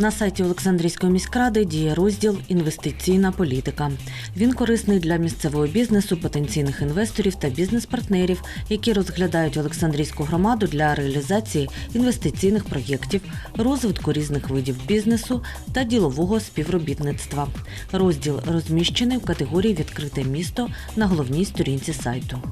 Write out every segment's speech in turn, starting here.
На сайті Олександрійської міськради діє розділ Інвестиційна політика. Він корисний для місцевого бізнесу, потенційних інвесторів та бізнес-партнерів, які розглядають Олександрійську громаду для реалізації інвестиційних проєктів, розвитку різних видів бізнесу та ділового співробітництва. Розділ розміщений в категорії Відкрите місто на головній сторінці сайту.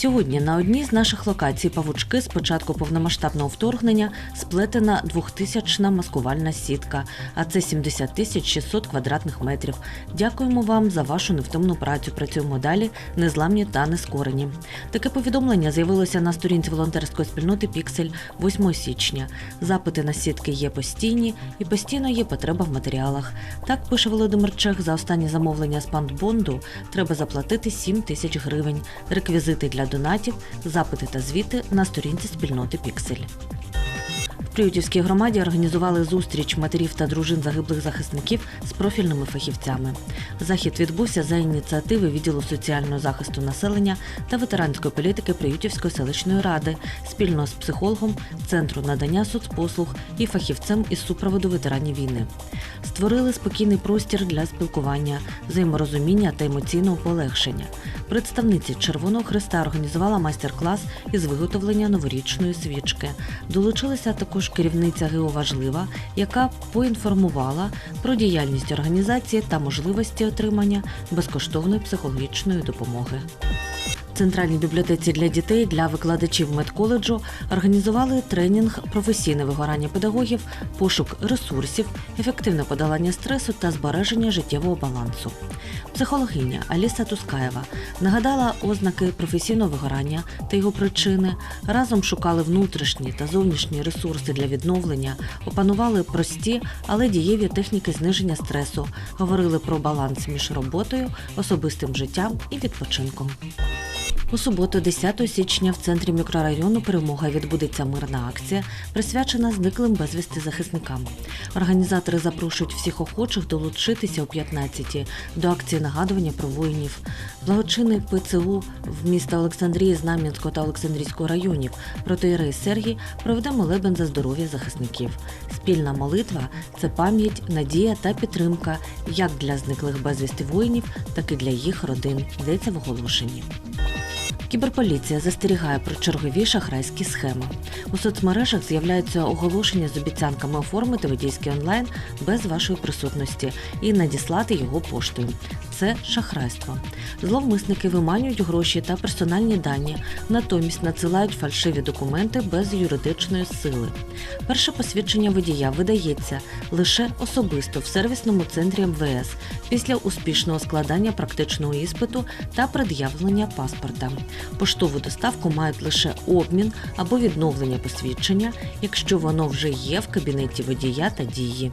Сьогодні на одній з наших локацій павучки з початку повномасштабного вторгнення сплетена двохтисячна маскувальна сітка, а це 70 тисяч 600 квадратних метрів. Дякуємо вам за вашу невтомну працю. Працюємо далі, незламні та нескорені. Таке повідомлення з'явилося на сторінці волонтерської спільноти Піксель 8 січня. Запити на сітки є постійні і постійно є потреба в матеріалах. Так пише Володимир Чех, за останнє замовлення з пандбонду треба заплатити 7 тисяч гривень. Реквізити для донатів, запити та звіти на сторінці спільноти Піксель. В Приютівській громаді організували зустріч матерів та дружин загиблих захисників з профільними фахівцями. Захід відбувся за ініціативи відділу соціального захисту населення та ветеранської політики Приютівської селищної ради спільно з психологом Центру надання соцпослуг і фахівцем із супроводу ветеранів війни. Створили спокійний простір для спілкування, взаєморозуміння та емоційного полегшення. Представниці Червоного Христа організувала майстер-клас із виготовлення новорічної свічки. Долучилася також керівниця ГО Важлива, яка поінформувала про діяльність організації та можливості отримання безкоштовної психологічної допомоги. Центральній бібліотеці для дітей для викладачів медколеджу організували тренінг професійне вигорання педагогів, пошук ресурсів, ефективне подолання стресу та збереження життєвого балансу. Психологиня Аліса Тускаєва нагадала ознаки професійного вигорання та його причини. Разом шукали внутрішні та зовнішні ресурси для відновлення, опанували прості, але дієві техніки зниження стресу, говорили про баланс між роботою, особистим життям і відпочинком. У суботу, 10 січня, в центрі мікрорайону Перемога відбудеться мирна акція, присвячена зниклим безвісти захисникам. Організатори запрошують всіх охочих долучитися о 15-ті до акції нагадування про воїнів. Благочинний ПЦУ в міста Олександрії, Знам'янського та Олександрійського районів протоєрей Сергій проведе молебен за здоров'я захисників. Спільна молитва це пам'ять, надія та підтримка як для зниклих безвісти воїнів, так і для їх родин. Йдеться в оголошенні. Кіберполіція застерігає про чергові шахрайські схеми. У соцмережах з'являються оголошення з обіцянками оформити водійський онлайн без вашої присутності і надіслати його поштою. Це шахрайство. Зловмисники виманюють гроші та персональні дані, натомість надсилають фальшиві документи без юридичної сили. Перше посвідчення водія видається лише особисто в сервісному центрі МВС після успішного складання практичного іспиту та пред'явлення паспорта. Поштову доставку мають лише обмін або відновлення посвідчення, якщо воно вже є в кабінеті водія та дії.